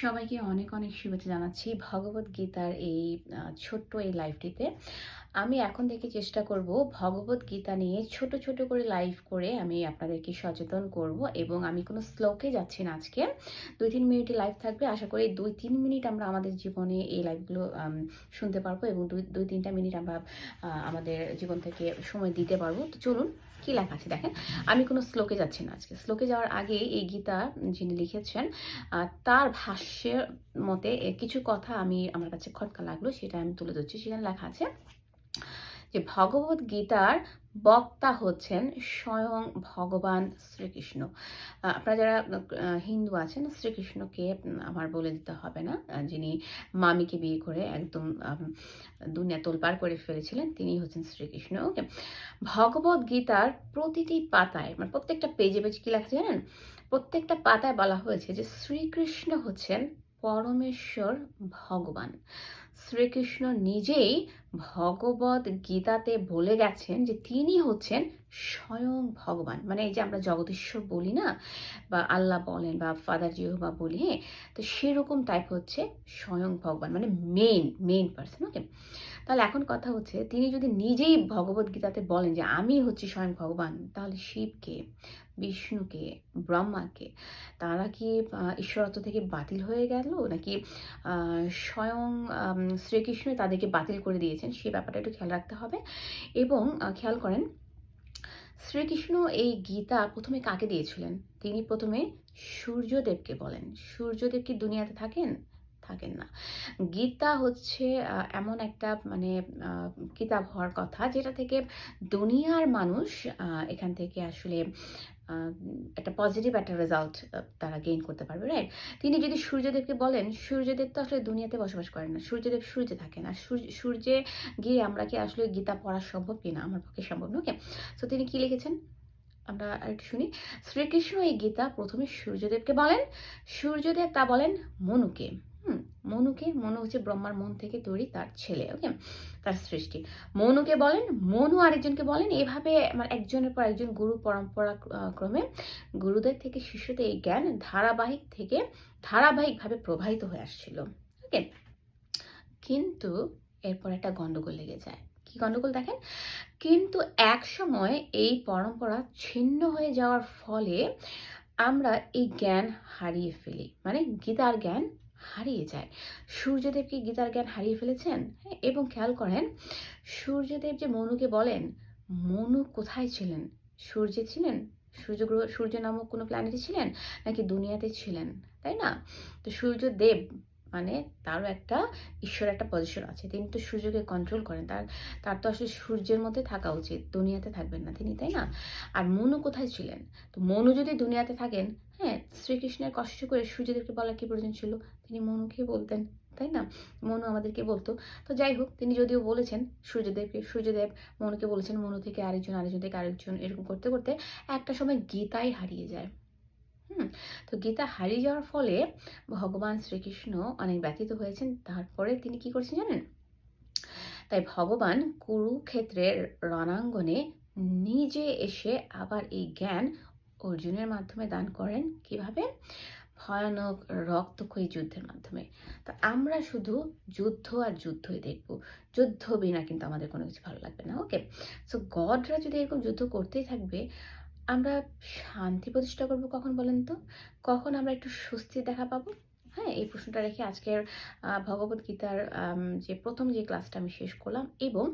সবাইকে অনেক অনেক শুভেচ্ছা জানাচ্ছি। ভগবত গীতার এই ছোট্ট এই লাইভটিতে আমি এখন থেকে চেষ্টা করব ভগবত গীতা নিয়ে ছোট ছোট করে লাইভ করে আমি আপনাদেরকে সচেতন করব এবং আমি কোনো স্লোকে যাচ্ছি না আজকে। দুই, তিন মিনিটে লাইভ থাকবে। আশা করি দুই, তিন মিনিট আমরা আমাদের জীবনে এই লাইভগুলো শুনতে পারব এবং দুই দুই, তিনটা মিনিট আমরা আমাদের জীবন থেকে সময় দিতে পারব। তো চলুন, কি লেখা আছে দেখেন? আমি কোনো শ্লোকে যাচ্ছি না আজকে। শ্লোকে যাওয়ার আগে এই গীতা যিনি লিখেছেন তার ভাষ্যের মতে কিছু কথা আমি, আমার কাছে খটকা লাগল, সেটা আমি তুলে ধরছি। সেখানে লেখা আছে যে ভগবত গীতার বক্তা হচ্ছেন স্বয়ং ভগবান শ্রীকৃষ্ণ। আপনারা যারা হিন্দু আছেন, শ্রীকৃষ্ণকে আমার বলে দিতে হবে না। যিনি মামিকে বিয়ে করে একদম দুনিয়া তোলপাড় করে ফেলেছিলেন, তিনি হচ্ছেন শ্রীকৃষ্ণ। ওকে ভগবত গীতার প্রতিটি পাতায় মানে প্রত্যেকটা পেজে পেজে কি লেখা জানেন? প্রত্যেকটা পাতায় বলা হয়েছে যে শ্রীকৃষ্ণ হচ্ছেন পরমেশ্বর ভগবান। শ্রীকৃষ্ণ নিজেই ভগবত গীতাতে বলে গেছেন যে তিনি হচ্ছেন স্বয়ং ভগবান। মানে এই যে আমরা জগদীশ্বর বলি না, বা আল্লাহ বলেন, বা ফাদার জিহবা বলি হ্যাঁ? তো সেরকম টাইপ হচ্ছে স্বয়ং ভগবান মানে মেন মেন পার্সন ওকে তাহলে এখন কথা হচ্ছে, তিনি যদি নিজেই ভগবত গীতাতে বলেন যে আমি হচ্ছি স্বয়ং ভগবান, তাহলে শিবকে, বিষ্ণুকে, ব্রহ্মাকে, তারা কি ঈশ্বরত্ব থেকে বাতিল হয়ে গেল? নাকি স্বয়ং শ্রীকৃষ্ণ তাদেরকে বাতিল করে দিয়েছেন সেই ব্যাপারটা একটু খেয়াল রাখতে হবে। এবং খেয়াল করেন, শ্রীকৃষ্ণ এই গীতা প্রথমে কাকে দিয়েছিলেন? তিনি প্রথমে সূর্যদেবকে বলেন। সূর্যদেব কি দুনিয়াতে থাকেন? থাকেন না। গীতা হচ্ছে এমন একটা মানে কিতাব হওয়ার কথা যেটা থেকে দুনিয়ার মানুষ এখান থেকে আসলে একটা পজিটিভ একটা রেজাল্ট তারা গেইন করতে পারবে রাইট তিনি যদি সূর্যদেবকে বলেন, সূর্যদেব তো আসলে দুনিয়াতে বসবাস করেন না। সূর্যদেব সূর্যে থাকেন আর সূর্য গিয়ে আমরা কি আসলে গীতা পড়া সম্ভব কিনা? আমার পক্ষে সম্ভব না ওকে তো তিনি কি লিখেছেন? আমরা আরেকটু শুনি। শ্রীকৃষ্ণ এই গীতা প্রথমে সূর্যদেবকে বলেন, সূর্যদেব তা বলেন মনুকে। মনুকে, মনু হচ্ছে ব্রহ্মার মন থেকে তৈরি তার ছেলে ওকে তার সৃষ্টি। মনুকে বলেন, মনু আরেকজনকে বলেন, এভাবে আমার একজনের পর একজন গুরু পরম্পরা ক্রমে গুরুদের থেকে শিষ্যদের এই জ্ঞান ধারাবাহিক থেকে ধারাবাহিকভাবে প্রবাহিত হয়ে আসছিল ওকে কিন্তু এরপর একটা গন্ডগোল লেগে যায়। কি গন্ডগোল দেখেন? কিন্তু এক সময় এই পরম্পরা ছিন্ন হয়ে যাওয়ার ফলে আমরা এই জ্ঞান হারিয়ে ফেলি। মানে গীতার জ্ঞান হারিয়ে যায়। সূর্যদেব কি গীতার জ্ঞান হারিয়ে ফেলেছেন? হ্যাঁ, এবং খেয়াল করেন সূর্যদেব যে মনুকে বলেন মনু কোথায় ছিলেন? সূর্যে ছিলেন? সূর্যগ্রহ সূর্য নামক কোনো প্ল্যানেটে ছিলেন? নাকি দুনিয়াতে ছিলেন? তাই না? তো সূর্যদেব মানে তারও একটা ঈশ্বর একটা পজিশন আছে। তিনি তো সূর্যকে কন্ট্রোল করেন। তার তার তো আসলে সূর্যের মধ্যে থাকা উচিত, দুনিয়াতে থাকবেন না তিনি, তাই না? আর মনু কোথায় ছিলেন? তো মনু যদি দুনিয়াতে থাকেন হ্যাঁ শ্রীকৃষ্ণের কষ্ট করে সূর্যদেবকে বলা কি প্রয়োজন ছিল? তিনি মনুকে বলতেন, তাই না? মনু আমাদেরকে বলতো। তো যাই হোক, তিনি যদিও বলেছেন সূর্যদেবকে, সূর্যদেব মনুকে বলেছেন, মনু থেকে আরেকজন আরেকজন থেকে আরেকজন, এরকম করতে করতে একটা সময় গীতাই হারিয়ে যায়। হুম, তো গীতা হারিয়ে যাওয়ার ফলে ভগবান শ্রীকৃষ্ণ অনেক ব্যথিত হয়েছেন। তারপরে তিনি কি করছেন জানেন? তাই ভগবান কুরুক্ষেত্রের রণাঙ্গনে নিজে এসে আবার এই জ্ঞান অর্জুনের মাধ্যমে দান করেন। কীভাবে? ভয়ানক রক্তক্ষয়ী যুদ্ধের মাধ্যমে। তো আমরা শুধু যুদ্ধ আর যুদ্ধই দেখব। যুদ্ধ বিনা কিন্তু আমাদের কোনো কিছু ভালো লাগবে না ওকে সো গডরা যদি এরকম যুদ্ধ করতেই থাকবে আমরা শান্তি প্রতিষ্ঠা করব কখন বলেন তো? কখন আমরা একটু স্বস্তি দেখা পাবো? হ্যাঁ এই প্রশ্নটা রেখে আজকের ভগবত গীতার যে প্রথম যে ক্লাসটা আমি শেষ করলাম এবং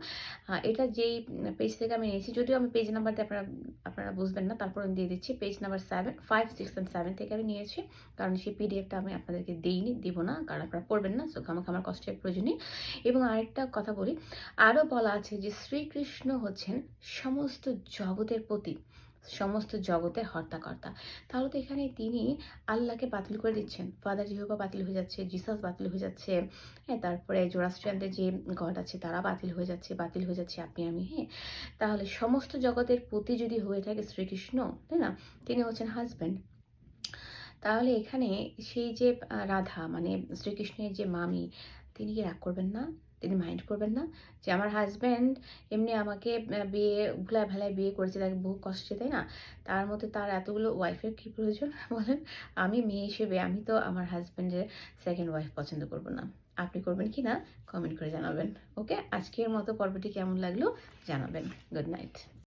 এটা যেই পেজ থেকে আমি নিয়েছি, যদিও আমি পেজ নাম্বারটা আপনারা আপনারা বুঝবেন না, তারপর আমি দিয়ে দিচ্ছি page number seven five six and seven থেকে আমি নিয়েছি, কারণ সেই পিডিএফটা আমি আপনাদেরকে দিইনি, দিব না, কারণ আপনারা পড়বেন না সো আমাকে আমার কষ্টের প্রয়োজন নেই। এবং আরেকটা কথা বলি আরও বলা আছে যে শ্রীকৃষ্ণ হচ্ছেন সমস্ত জগতের প্রতি সমস্ত জগতের হর্তাকর্তা। তাহলে তো এখানে তিনি আল্লাহকে বাতিল করে দিচ্ছেন। ফাদার জিহবা বাতিল হয়ে যাচ্ছে জিসাস বাতিল হয়ে যাচ্ছে হ্যাঁ তারপরে জোরাস্ট্রিয়ানদের যে গড আছে, তারা বাতিল হয়ে যাচ্ছে, বাতিল হয়ে যাচ্ছে আপনি, আমি হ্যাঁ। তাহলে সমস্ত জগতের প্রতি যদি হয়ে থাকে শ্রীকৃষ্ণ, তাই না? তিনি হচ্ছেন হাজব্যান্ড তাহলে এখানে সেই যে রাধা মানে শ্রীকৃষ্ণের যে মামি, তিনি কি রাগ করবেন না? তিনি মাইন্ড করবেন না। যে আমার হাজব্যান্ড এমনি আমাকে বিয়ে, ভুলায় ভেলায় বিয়ে করেছে, তাকে বহু কষ্টে, তাই না? তার মধ্যে তার এতগুলো ওয়াইফের কী প্রয়োজন বলেন? আমি মেয়ে হিসেবে, আমি তো আমার হাজব্যান্ডের সেকেন্ড ওয়াইফ পছন্দ করব না। আপনি করবেন কি না? কমেন্ট করে জানাবেন। ওকে আজকের মতো পর্বটি কেমন লাগল? জানাবেন। Good night